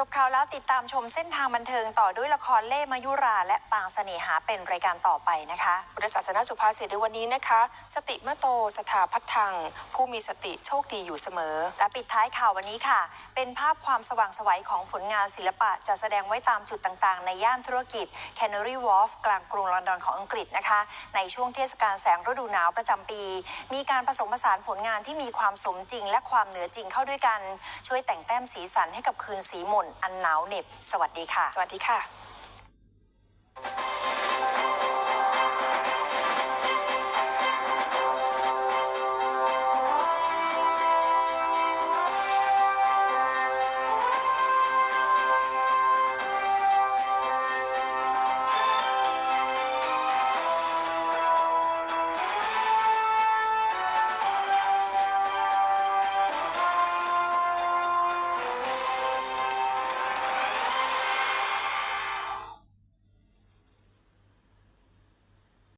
จบข่าวแล้วติดตามชมเส้นทางบันเทิงต่อด้วยละครเล่มายุรา และปางเสน่หาเป็นรายการต่อไปนะคะพุทธศาสนาสุภาษิตในวันนี้นะคะ สติมะโตสถาพัทธัง ผู้มีสติโชคดีอยู่เสมอ และปิดท้ายข่าววันนี้ค่ะ เป็นภาพความสว่างไสวัยของผลงานศิลปะจะแสดงไว้ตามจุดต่างๆ ในย่านธุรกิจ Canary Wharf กลางกรุงลอนดอนของอังกฤษนะคะ ในช่วงเทศกาลแสงฤดูหนาวประจำปี มีการผสมผสานผลงานที่มีความสมจริง และความเหนือจริงเข้าด้วยกัน ช่วยแต่งแต้มสีสันให้กับคืนสีหม่นอันหนาวเหน็บ สวัสดีค่ะ สวัสดีค่ะ